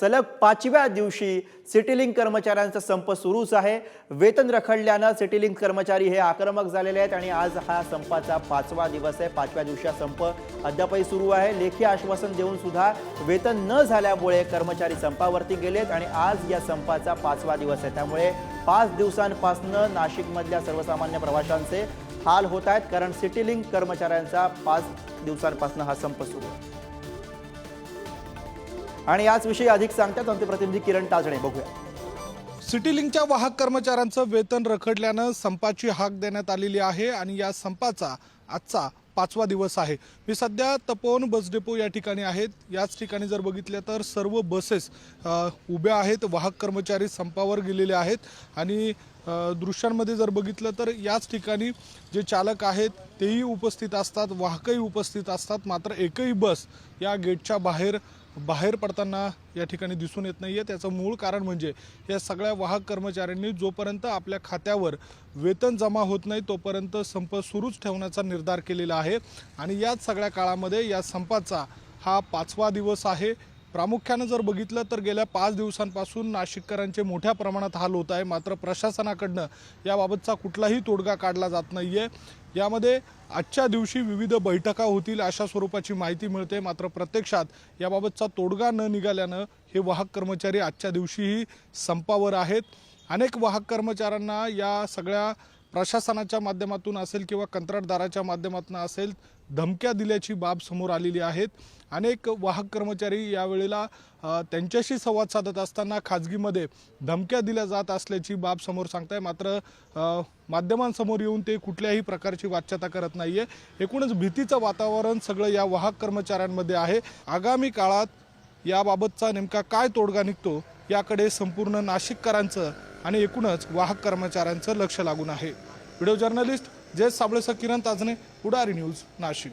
सलग पाचव्या दिवशी सिटीलिंग कर्मचाऱ्यांचा संप सुरूच आहे. वेतन रखडल्यानं सिटीलिंग कर्मचारी हे आक्रमक झालेले आहेत आणि आज हा संपाचा पाचवा दिवस आहे. पाचव्या दिवशी हा संप अद्यापही सुरू आहे. लेखी आश्वासन देऊन सुद्धा वेतन न झाल्यामुळे कर्मचारी संपावरती गेलेत आणि आज या संपाचा पाचवा दिवस आहे. त्यामुळे पाच दिवसांपासनं नाशिकमधल्या सर्वसामान्य प्रवाशांचे हाल होत आहेत कारण सिटीलिंग कर्मचाऱ्यांचा पाच दिवसांपासून हा संप सुरू आहे. आणि याचविषयी अधिक सांगतात आमचे प्रतिनिधी किरण ताजणे. बघूया. सिटीलिंकच्या वाहक कर्मचाऱ्यांचं वेतन रखडल्यानं संपाची हाक देण्यात आलेली आहे आणि या संपाचा आजचा पाचवा दिवस आहे. मी सध्या तपोवन बस डेपो या ठिकाणी आहेत. याच ठिकाणी जर बघितलं तर सर्व बसेस उभ्या आहेत. वाहक कर्मचारी संपावर गेलेले आहेत. आणि दृश्यांमध्ये जर बघितलं तर याच ठिकाणी जे चालक आहेत तेही उपस्थित असतात. वाहकही उपस्थित असतात. मात्र एकही बस या गेटच्या बाहेर बाहेर पडताना या ठिकाणी दिसून येत नाही आहे त्याचं मूळ कारण म्हणजे या सगळ्या वाहक कर्मचाऱ्यांनी जोपर्यंत आपल्या खात्यावर वेतन जमा होत नाही तोपर्यंत संप सुरूच ठेवण्याचा निर्धार केलेला आहे. आणि याच सगळ्या काळामध्ये या संपाचा हा पाचवा दिवस आहे. प्रामुख्यानं जर बघितलं तर गेल्या पाच दिवसांपासून नाशिककरांचे मोठ्या प्रमाणात हाल होत आहे. मात्र प्रशासनाकडनं याबाबतचा कुठलाही तोडगा काढला जात नाही आहे यामध्ये आजच्या दिवशी विविध बैठका होतील अशा स्वरूपाची माहिती मिळते. मात्र प्रत्यक्षात याबाबतचा तोडगा न निघाल्यानं हे वाहक कर्मचारी आजच्या दिवशीही संपावर आहेत. अनेक वाहक कर्मचाऱ्यांना या सगळ्या प्रशासनाच्या माध्यमातून असेल किंवा कंत्राटदाराच्या माध्यमातून असेल धमक्या दिल्याची बाब समोर आलेली आहेत. अनेक वाहक कर्मचारी यावेळेला त्यांच्याशी संवाद साधत असताना खाजगीमध्ये धमक्या दिल्या जात असल्याची बाब समोर सांगताय. मात्र माध्यमांसमोर येऊन ते कुठल्याही प्रकारची वाच्यता करत नाही आहे एकूणच भीतीचं वातावरण सगळं या वाहक कर्मचाऱ्यांमध्ये आहे. आगामी काळात याबाबतचा नेमका काय तोडगा निघतो याकडे संपूर्ण नाशिककरांचं आणि एकूणच वाहक कर्मचाऱ्यांचं लक्ष लागून आहे. व्हिडिओ जर्नलिस्ट जयेश साबळेसह किरण ताजने पुढारी न्यूज नाशिक.